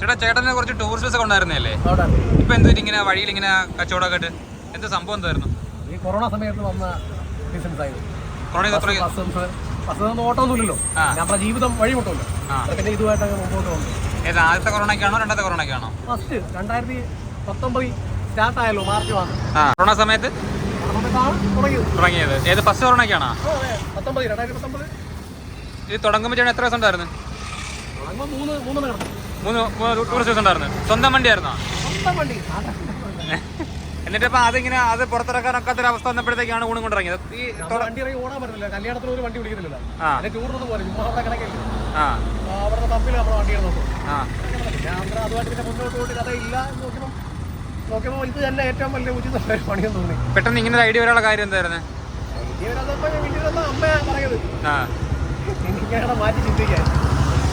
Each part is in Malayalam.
ചേട്ടാ ചേട്ടനെ കുറച്ച് ടൂറിസ്റ്റ് ബസ് കൊണ്ടായിരുന്നല്ലേ ഇപ്പൊ എന്ത് ഇങ്ങനെ വഴിയിൽ ഇങ്ങനെ കച്ചവടമൊക്കെ ആയിട്ട്? എന്ത് സംഭവം എന്തായിരുന്നു? ഈ കൊറോണ സമയത്ത് വന്ന ബിസിനസ് ആയിരുന്നു. കൊറോണ ഓട്ടമൊന്നുമില്ലല്ലോ. നമ്മുടെ ജീവിതം. പിന്നെ ഇതുമായിട്ട് മുമ്പോട്ട് വന്നു. ഏത് ആദ്യത്തെ കൊറോണയ്ക്കാണോ രണ്ടാമത്തെ കൊറോണയ്ക്കാണോ? ഫസ്റ്റ് രണ്ടായിരത്തി പത്തൊമ്പതിൽ സ്റ്റാർട്ട് ആയല്ലോ മാർച്ച് മാസം. കൊറോണ സമയത്ത്? തുടങ്ങിയത്. ഏത് ഫസ്റ്റ് കൊറോണയ്ക്കാണോ. പത്തൊമ്പത് ഇത് തുടങ്ങുമ്പോൾ ചേട്ടൻ എത്ര ദിവസം ഉണ്ടായിരുന്നു? മൂന്ന് കിടന്നു മൂന്ന് കുറച്ച് ദിവസം ഉണ്ടായിരുന്നു. സ്വന്തം വണ്ടിയായിരുന്നോ? വണ്ടി സാധാരണ എന്നിട്ട് ഇപ്പൊ അതിങ്ങനെ അത് പുറത്തിറക്കാനൊക്കാത്ത ഒരു അവസ്ഥ വന്നപ്പോഴത്തേക്കാണ് ഊണും കൊണ്ടിറങ്ങിയത് ഈ വണ്ടി ഇറങ്ങി ഓടാൻ പറ്റില്ല കല്യാണത്തിന് ഒരു വണ്ടി വിളിക്കുന്നില്ല ടൂറിനൊന്നും പോലെ ചുമ്മാ അവിടെ കിടക്കില്ല ആ. അവിടുത്തെ പമ്പിൽ നമ്മുടെ വണ്ടി ഞാൻ അന്നേരം അതുമായിട്ട് പിന്നെ മുന്നോട്ട് പോയിട്ട് കഥയില്ല എന്ന് നോക്കിയപ്പോൾ നോക്കിയപ്പോൾ ഇത് തന്നെ ഏറ്റവും വലിയ ഒരു പണിയെന്ന് തോന്നി. പെട്ടെന്ന് ഇങ്ങനെ ഐഡിയ വരാനുള്ള കാര്യം എന്തായിരുന്നു? ഇവരതപ്പോൾ ഞാൻ വീട്ടിൽ വന്ന അമ്മ പറയുന്നത്. എനിക്കിങ്ങനെ മാറ്റി ചിന്തിക്കാൻ.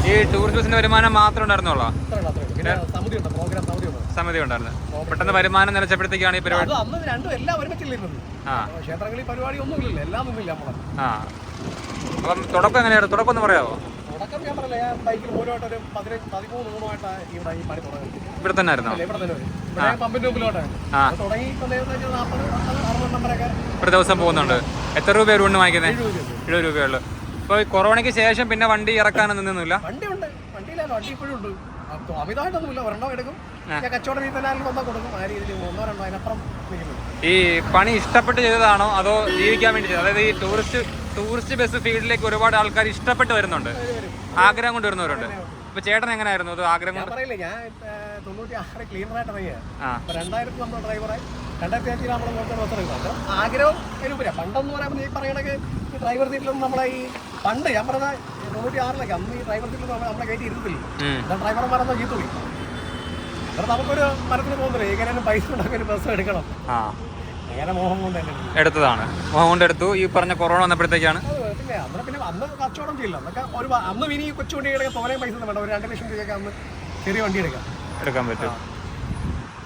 ഈ ടൂറിസ്റ്റ് ബസിന്റെ വരുമാനം മാത്രം ഉണ്ടായിരുന്നുള്ളൂ? സമിതി ഉണ്ടായിരുന്നു പെട്ടെന്ന് വരുമാനം നിലച്ചപ്പോഴത്തേക്കാണ് ഈ പരിപാടി ആ. ക്ഷേത്രങ്ങളിൽ പരിപാടി ഒന്നുമില്ലല്ലോ എല്ലാം ഒന്നുമില്ല ആ. അപ്പം തുടക്കം എങ്ങനെയായിരുന്നു? തുടക്കം ഒന്ന് പറയാമോ ഇവിടെ തന്നെ. ആയിരുന്നോ ഒരു ദിവസം പോകുന്നുണ്ട്. എത്ര രൂപ ഒരു ഊണ് വാങ്ങിക്കുന്നത് എഴുപത് രൂപയുള്ളൂ ഇപ്പോൾ ഈ കൊറോണയ്ക്ക് ശേഷം പിന്നെ വണ്ടി ഇറക്കാനൊന്നും നിന്നില്ല വണ്ടി ഉണ്ട് വണ്ടിയിലാണ് വണ്ടി ഇപ്പോഴും ഉണ്ട്. അപ്പൊ അമിതമായിട്ടൊന്നുമില്ല. ഒരെണ്ണം എടുക്കും. ഞാൻ കച്ചവട വീട്ടിലായാലും വന്നാൽ കൊടുക്കും. ആ രീതിയിൽ ഒന്നോ രണ്ടോ അതിനപ്പുറം നിൽക്കുന്നു ഈ പണി ഇഷ്ടപ്പെട്ട് ചെയ്തതാണോ? അതോ ജീവിക്കാൻ വേണ്ടി ചെയ്തത് അതായത് ഈ ടൂറിസ്റ്റ് ടൂറിസ്റ്റ് ബസ് ഫീൽഡിലേക്ക് ഒരുപാട് ആൾക്കാർ ഇഷ്ടപ്പെട്ട് വരുന്നുണ്ട്. ആഗ്രഹം കൊണ്ട് വരുന്നവരുണ്ട്. ഇപ്പൊ ചേട്ടൻ എങ്ങനെയായിരുന്നു? അത് ആഗ്രഹം കൊണ്ട് പറയില്ലേ ഞാൻ തൊണ്ണൂറ്റി ആറ് ഇറങ്ങിയ. രണ്ടായിരത്തി നമ്മൾ ഡ്രൈവറായി രണ്ടായിരത്തി അഞ്ചിൽ നമ്മൾ നോക്കുന്ന ബസ് എടുക്കും. അപ്പം ആഗ്രഹം പണ്ടെന്ന് പറയുമ്പോൾ നീ പറയണക്ക് ഈ ഡ്രൈവർ സീറ്റിലൊന്നും നമ്മളെ ഈ പണ്ട് ഞാൻ പറഞ്ഞ തൊണ്ണൂറ്റി ആറിലൊക്കെ അന്ന് ഈ ഡ്രൈവർ സീറ്റിൽ നമ്മളെ കയറ്റി ഇരുത്തില്ല ഡ്രൈവർമാരൊന്നും എന്നാൽ പോയി. അന്നേരം നമുക്കൊരു മരത്തിന് പോകുന്നില്ല എങ്ങനെയാലും പൈസ ഉണ്ടാക്കി ഒരു ബസ് എടുക്കണം. ആ. എങ്ങനെ മോഹം കൊണ്ട് എടുത്തതാണ്. മോഹം കൊണ്ട് എടുത്തു. ഈ പറഞ്ഞ കൊറോണ വന്നപ്പോഴത്തേക്കാണ്. പിന്നെ അന്നേരം പിന്നെ അന്ന് കച്ചവടം ചെയ്യില്ല. അന്നൊക്കെ ഒരു അന്ന് ഇനി കൊച്ചു വണ്ടികളൊക്കെ തോനെയും പൈസ ഒന്നും വേണ്ട. ഒരു രണ്ട് ലക്ഷം രൂപയൊക്കെ അന്ന് ചെറിയ വണ്ടി എടുക്കാം. എടുക്കാൻ പറ്റും.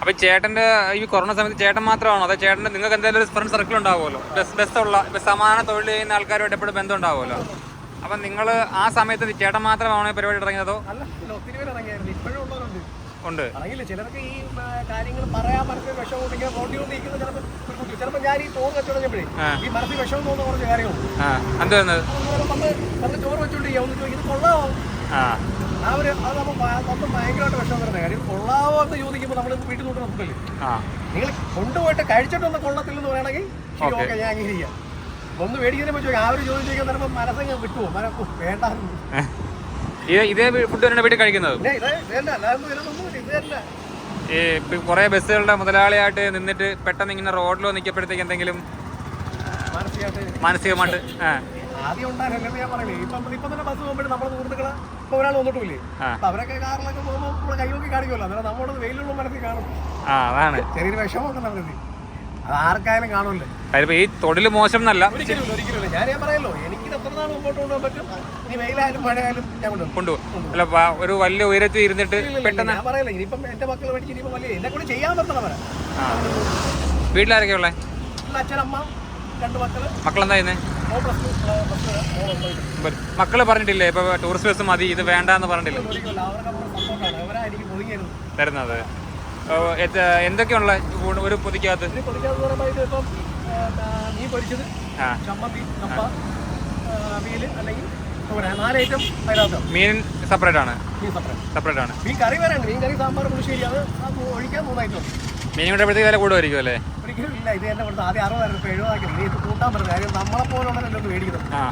അപ്പൊ ചേട്ടന്റെ ഈ കൊറോണ സമയത്ത് ചേട്ടൻ മാത്രമാണോ? അതോ ചേട്ടന്റെ നിങ്ങൾക്ക് എന്തെങ്കിലും ഒരു ഫ്രണ്ട് സർക്കിൾ ഉണ്ടാവുമല്ലോ? ബസ് ബസ് ഉള്ള സമാന തൊഴിൽ ചെയ്യുന്ന ആൾക്കാരുമായിട്ട് എപ്പോഴും ബന്ധം ഉണ്ടാവുമല്ലോ? അപ്പൊ നിങ്ങൾ ആ സമയത്ത് ചേട്ടൻ മാത്രമാണോ പരിപാടി ഇറങ്ങിയതോ അല്ല പിന്നെ ഒത്തിരി പേര് ഇറങ്ങിയായിരുന്നു. ഇപ്പോഴും ഉള്ളവരുണ്ട്. ഉണ്ട്. അറിയില്ല ചിലർക്ക് ഈ കാര്യങ്ങൾ പറയാൻ മനസ്സിൽ വിഷമം ഇങ്ങനെ റോഡിൽ വന്ന് നിൽക്കുന്ന ചിലപ്പോൾ ഒരു കുട്ടി ചിലപ്പോൾ ഞാൻ ഈ ചോറ് വെച്ചോണ്ട് കഴിഞ്ഞപ്പോഴേ ആ. ഈ മനസ്സിൽ വിഷമം തോന്നുന്ന കുറച്ച് കാര്യങ്ങളുണ്ട് ആ. എന്തായിരുന്നത് അന്നേരം വന്ന് വന്ന് ചോറ് വെച്ചോണ്ട് ചെയ്യാം ഒന്ന് ചോദിക്കും ഇത് കൊള്ളാമോ ആ. ആ ഒരു അത് നമ്മൾ മൊത്തം ഭയങ്കരമായിട്ട് വിഷമം തരുന്ന കാര്യം. കൊള്ളാമോ എന്ന് ചോദിക്കുമ്പോൾ നമ്മൾ വീട്ടിൽ കൊണ്ട് നോക്കില്ലേ ആ. നിങ്ങൾ കൊണ്ടുപോയിട്ട് കഴിച്ചിട്ടൊന്നും കൊള്ളത്തില്ലെന്ന് പറയണമെങ്കിൽ. ഓക്കെ. ഞാൻ അംഗീകരിക്കാം ഒന്ന് മേടിക്കുന്നതിനെ പറ്റി ചോദിക്കാം. ആ ഒരു ചോദ്യം ചോദിക്കാൻ തരുമ്പോൾ മനസ്സങ്ങ് വിട്ടുപോകും. മന വേണ്ട ഇത് ഇതേ ഫുഡ് തന്നെ വീട്ടിൽ കഴിക്കുന്നത്? പിന്നെ ഇത് ഇതല്ല അല്ലാതെ ഇതിനൊന്നും ഇതല്ല ഈ കുറെ ബസ്സുകളുടെ മുതലാളിയായിട്ട് നിന്നിട്ട് പെട്ടെന്ന് ഇങ്ങനെ റോഡിലോ നിൽക്കപ്പോഴത്തേക്ക് എന്തെങ്കിലും മാനസികമായിട്ട് മാനസികമായിട്ട് ആ. ആദ്യം ഉണ്ടായിരുന്നു ഞാൻ പറയില്ലേ ഇപ്പം ഇപ്പം തന്നെ ബസ് പോകുമ്പോൾ നമ്മുടെ സുഹൃത്തുക്കളെ ഇപ്പോൾ ഒരാൾ വന്നിട്ടില്ലേ? അപ്പൊ അവരൊക്കെ കാറിലൊക്കെ പോകുമ്പോൾ നമ്മൾ കൈ നോക്കി കാണിക്കുമല്ലോ അന്നേരം നമ്മുടെ വെയിലുള്ള മനസ്സിൽ കാണും. ആ അതാണ്. ചെറിയൊരു വിഷമമൊക്കെ നടത്തി അത് ആർക്കായാലും കാണുമല്ലോ. കാര്യം ഈ തൊഴിൽ മോശം എന്നല്ല കൊണ്ടുപോകും. അല്ല ഒരു വലിയ ഉയരത്തിൽ ഇരുന്നിട്ട് പെട്ടെന്ന് വീട്ടിലാരൊക്കെ ഉള്ളേ? മക്കളെന്താ. മക്കൾ പറഞ്ഞിട്ടില്ലേ ഇപ്പൊ ടൂറിസ്റ്റ് ബസ് മതി ഇത് വേണ്ടെന്ന് പറഞ്ഞിട്ടില്ലേ? തരുന്നത്. എന്തൊക്കെയുള്ള ഒരു പൊതിക്കകത്ത്? മീൻ പൊരിച്ചത് ചമ്മന്തി കപ്പ അവിയൽ അല്ലെങ്കിൽ നാല് ഐറ്റം അതിനകത്ത്. മീൻ സെപ്പറേറ്റ് ആണ്. മീൻ സെപ്പറേറ്റ് സെപ്പറേറ്റ് ആണ്. മീൻ കറി വരാണ്ട് മീൻ കറി സാമ്പാർ പുളിശ്ശേരി അത് ഒഴിക്കാൻ മൂന്ന് മീൻ വില കൂടുമായിരിക്കും അല്ലേ? ഇത് എന്നെ കൊടുത്ത് ആദ്യം അറുപതായിരുന്നു ഇപ്പോൾ എഴുപതാക്കി. നീ ഇത് കൂട്ടാൻ കാര്യം മേടിക്കുന്നത്. ആ.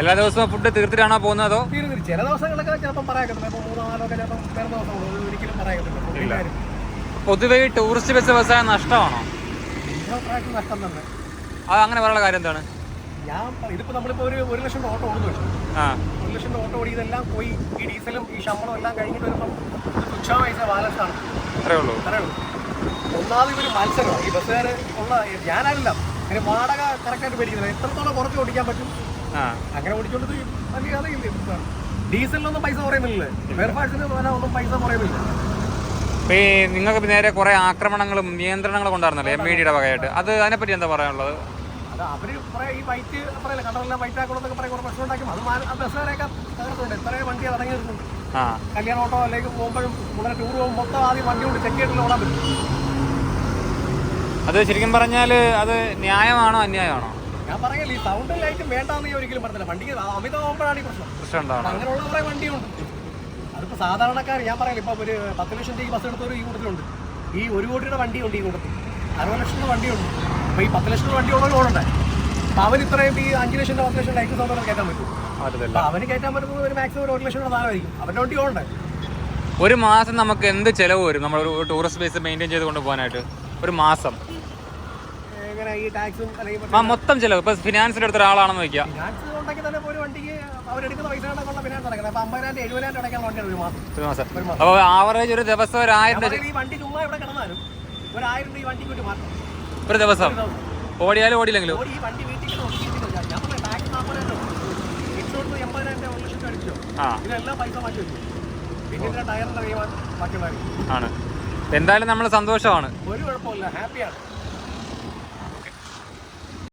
എല്ലാ ദിവസവും ഫുഡ് തീർത്തിട്ടാണോ പോകുന്നത് അതോ? ചില ദിവസങ്ങളൊക്കെ ചിലപ്പം പറയാക്കത്തില്ല ഇപ്പോൾ മൂന്നോ നാലോ ഒക്കെ ചിലപ്പം വേറെ ദിവസം. ഒരിക്കലും പറയാൻ കാര്യം പൊതുവെ ഈ ടൂറിസ്റ്റ് ബസ് വ്യവസായം നഷ്ടമാണോ? നഷ്ടം തന്നെ. അത് അങ്ങനെ പറയാനുള്ള കാര്യം എന്താണ്? ഞാൻ ഇതിപ്പോ നമ്മളിപ്പോ ഒരു ഒരു ലക്ഷം ഓട്ടോ ഓടുന്നു വെച്ചു ഒരു ലക്ഷം ഓട്ടോ ഓടി ഇതെല്ലാം പോയി ഈ ഡീസലും ഈ ശമ്പളം എല്ലാം കഴിഞ്ഞിട്ട് വരുമ്പോൾ തുച്ഛ പൈസ ബാലൻസ് ആണ്. അത്രേ ഉള്ളൂ. അത്രേ ഉള്ളൂ. ഒന്നാമത് ഇവർ മത്സരം. ഈ ബസ്സുകാർ ഉള്ള ഞാനല്ല ഇതിന് വാടക കറക്റ്റായിട്ട് മേടിക്കുന്നത്. എത്രത്തോളം കുറച്ച് ഓടിക്കാൻ പറ്റും? അങ്ങനെ ഓടിച്ചോണ്ട് വലിയ കഥയില്ല ഡീസലിനൊന്നും പൈസ കുറയുന്നില്ല വേറെ ഒന്നും പൈസ കുറയുന്നില്ല. ഇപ്പൊ ഈ നിങ്ങൾക്ക് നേരെ കുറെ ആക്രമണങ്ങളും നിയന്ത്രണങ്ങളും ഉണ്ടായിരുന്നല്ലോ എം ഇ ഡിയുടെ വകയായിട്ട്? അത് അതിനെപ്പറ്റി എന്താ പറയാനുള്ളത്? കുറെ ഈ വൈറ്റ് പറയല്ലേ കണ്ടറെല്ലാം വൈറ്റ് ആക്കണമെന്നൊക്കെ പറയും കുറേ പ്രശ്നം ഉണ്ടാക്കും. അത് ബസ്സുകാരെയൊക്കെ തകർത്തുണ്ട് വണ്ടി അടങ്ങി കല്യാണ ഓട്ടോ അല്ലെങ്കിൽ പോകുമ്പോഴും ഇവിടെ ടൂർ പോകുമ്പോൾ മൊത്തം ആദ്യം വണ്ടി കൊണ്ട് ചെക്ക് ചെയ്തിട്ട് ഓടാൻ പറ്റും. അത് ശരിക്കും പറഞ്ഞാൽ അത് ന്യായമാണോ അന്യായമാണോ? ഞാൻ പറയല്ലേ ഈ സൗണ്ട് ലൈറ്റും വേണ്ടാന്ന് ഒരിക്കലും പറഞ്ഞില്ല. വണ്ടിക്ക് അമിതമാകുമ്പോഴാണ് ഈ പ്രശ്നം. പ്രശ്നം ഉണ്ടാവണം അങ്ങനെയുള്ള കുറേ വണ്ടിയുണ്ട്. അതിപ്പോ സാധാരണക്കാർ ഞാൻ പറയാം ഇപ്പം ഒരു പത്ത് ലക്ഷം രൂപയ്ക്ക് ബസ് എടുത്തവർ ഈ കൂട്ടത്തിലുണ്ട്. ഈ ഒരു കോടിയുടെ വണ്ടിയുണ്ട് ഈ കൂട്ടത്തിൽ. അറുപത് ലക്ഷം രൂപ വണ്ടിയുണ്ട്. അപ്പോൾ ഈ പത്ത് ലക്ഷം രൂപ വണ്ടി ഉള്ളവർ ഓടണ്ടേ? അപ്പോൾ അവൻ ഇത്രയും ഈ അഞ്ച് ലക്ഷം രൂപ പത്ത് ലക്ഷം ലൈക്ക് സൗകര്യം കയറ്റാൻ പറ്റും അപ്പോൾ അപ്പൊ അവന് കയറ്റാൻ പറ്റുന്നത് ഒരു മാക്സിമം ഒരു ഒരു ലക്ഷം രൂപ താഴായിരിക്കും അവന്റെ വണ്ടി ഓടണ്ടേ? ഒരു മാസം നമുക്ക് എന്ത് ചിലവ് വരും? നമ്മൾ ഒരു ടൂറിസ്റ്റ് പ്ലേസ് മെയിന്റെയിൻ ചെയ്ത് കൊണ്ടുപോകാനായിട്ട് ഒരു മാസം. എങ്ങനെ ഈ ടാക്സും അല്ലെങ്കിൽ ആ മൊത്തം ചിലവ്. ഇപ്പൊ ഫിനാൻസിൽ എടുത്ത ഒരാളാണെന്ന് വയ്ക്കുക ഫിനാൻസ് അവർ എടുക്കുന്ന വണ്ടിക്ക് അവരെടുക്കുന്ന പൈസ കൊണ്ടുള്ള ഫിനാൻസ് നടക്കുന്നത്? അപ്പൊ അമ്പതിനായിരം എഴുപതിനായിരം അടയ്ക്കാൻ വണ്ടിയാണ് ഒരു മാസം. ഒരു മാസം. അപ്പോൾ ആവറേജ് ഒരു ദിവസം ഒരു ആയിരം രൂപ ഈ വണ്ടി ചുമ്മാ ഇവിടെ കിടന്നാലും ഒരു ആയിരം രൂപ ഈ വണ്ടിക്ക് വേണ്ടി മാറ്റം ഒരു ദിവസം. ഓടിയാലും ഓടിയില്ലെങ്കിലും ഓടി ഈ വണ്ടി വീട്ടിൽ ഞാൻ ടാക്സ് നാൽപ്പതിനായിരം രൂപ. ഫിക്സ് കൊടുത്ത് എൺപതിനായിരം രൂപ, ഒരു ലക്ഷം അടിച്ചോ. ആ. പൈസ മാറ്റി വെച്ചു. പിന്നെ ടയറിന്റെ ആണ്. എന്തായാലും നമ്മൾ സന്തോഷമാണ്. ഒരു കുഴപ്പമില്ല ഹാപ്പിയാണ്